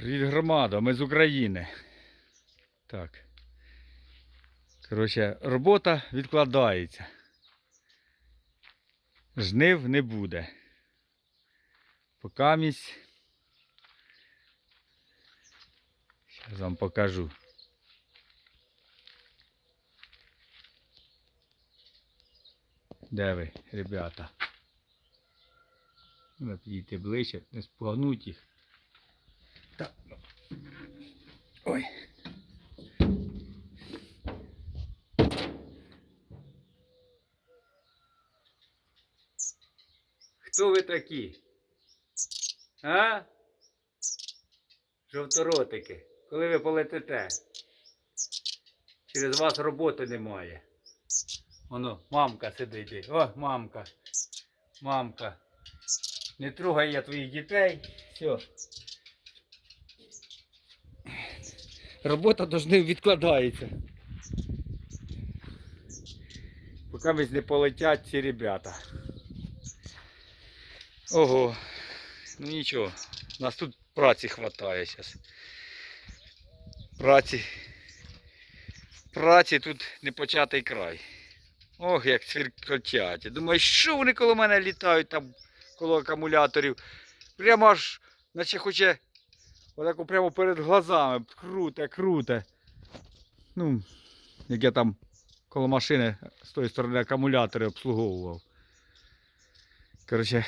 Привіт, громада, ми з України. Так. Коротше, робота відкладається. Жнив не буде. Покамість. Зараз вам покажу. Де ви, ребята? Ну, підійти ближче, не спугнуть їх. Хто ви такі? А? Жовторотики. Коли ви полетите? Через вас роботи немає. Воно, мамка сидить. О, мамка. Мамка. Не трогай я твоїх дітей. Все. Робота должны відкладається. Поки не полетять ці ребята. Ого. Ну нічого. Нас тут праці хватає зараз. Праці. Праці тут не початий край. Ох, як цвіркотять. Думаю, що вони коло мене літають там коло акумуляторів. Прямо аж, наче хоче отако прямо перед глазами. Круте, круте. Ну, як я там коло машини з тої сторони акумулятори обслуговував. Коротше,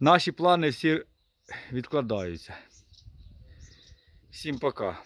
наші плани всі відкладаються. Всім пока.